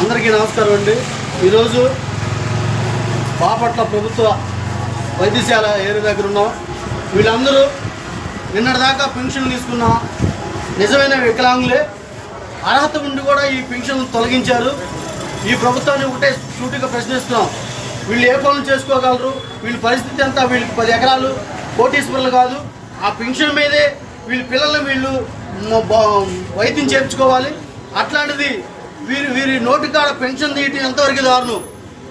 అందరికీ నమస్కారం అండి. ఈరోజు బాపట్ల ప్రభుత్వ వైద్యశాల ఏరియా దగ్గర ఉన్నాం. వీళ్ళందరూ నిన్నటిదాకా పెన్షన్ తీసుకున్న నిజమైన వికలాంగులే. అర్హత ఉండి కూడా ఈ పెన్షన్ తొలగించారు. ఈ ప్రభుత్వాన్ని ఒకటే సూటిగా ప్రశ్నిస్తున్నాం. వీళ్ళు ఏ పనులు చేసుకోగలరు? వీళ్ళ పరిస్థితి అంతా వీళ్ళకి పది ఎకరాలు కోటీశ్వరులు కాదు. ఆ పెన్షన్ మీదే వీళ్ళ పిల్లల్ని వీళ్ళు వైద్యం చేర్చుకోవాలి. అట్లాంటిది మీరు ఈ నోటు కాడ పెన్షన్ తీయటం ఎంతవరకు దారుణం?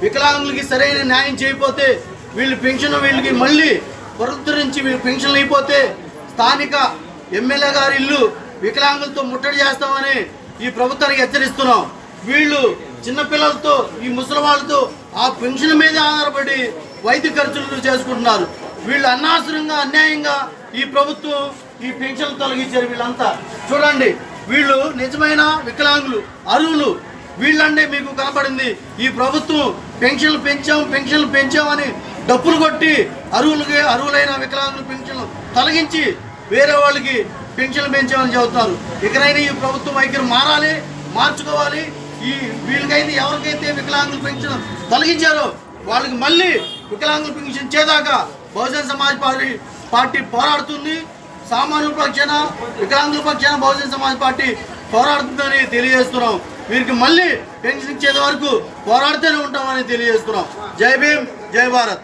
వికలాంగులకి సరైన న్యాయం చేయకపోతే వీళ్ళు పెన్షన్ వీళ్ళకి మళ్ళీ పునరుద్ధరించి వీళ్ళు పెన్షన్లు అయిపోతే స్థానిక ఎమ్మెల్యే గారి ఇల్లు వికలాంగులతో ముట్టడి చేస్తామని ఈ ప్రభుత్వానికి హెచ్చరిస్తున్నాం. వీళ్ళు చిన్నపిల్లలతో ఈ ముసలి వాళ్ళతో ఆ పెన్షన్ మీద ఆధారపడి వైద్య ఖర్చులు చేసుకుంటున్నారు. వీళ్ళు అనవసరంగా అన్యాయంగా ఈ ప్రభుత్వం ఈ పెన్షన్లు తొలగించారు వీళ్ళంతా. చూడండి వీళ్ళు నిజమైన వికలాంగులు అరువులు వీళ్ళంటే మీకు కనపడింది ఈ ప్రభుత్వం పెన్షన్లు పెంచాం పెన్షన్లు పెంచామని డబ్బులు కొట్టి అరువులకి అరువులైన వికలాంగుల పెన్షన్లు తొలగించి వేరే వాళ్ళకి పెన్షన్లు పెంచామని చెబుతారు ఇకనైనా ఈ ప్రభుత్వం వైఖరి మారాలి మార్చుకోవాలి. ఈ వీళ్ళకైతే ఎవరికైతే వికలాంగుల పెన్షన్ తొలగించారో వాళ్ళకి మళ్ళీ వికలాంగుల పెన్షన్ చేదాకా బహుజన సమాజ్ పార్టీ పార్టీ పోరాడుతుంది. సామాన్యుల పక్షాన వికలాంగుల పక్షాన బహుజన సమాజ్ పార్టీ పోరాడుతుందని తెలియజేస్తున్నాం. వీరికి మళ్ళీ పెన్షన్ ఇచ్చేది వరకు పోరాడుతూనే ఉంటామని తెలియజేస్తున్నాం. జై భీమ్ జై భారత్.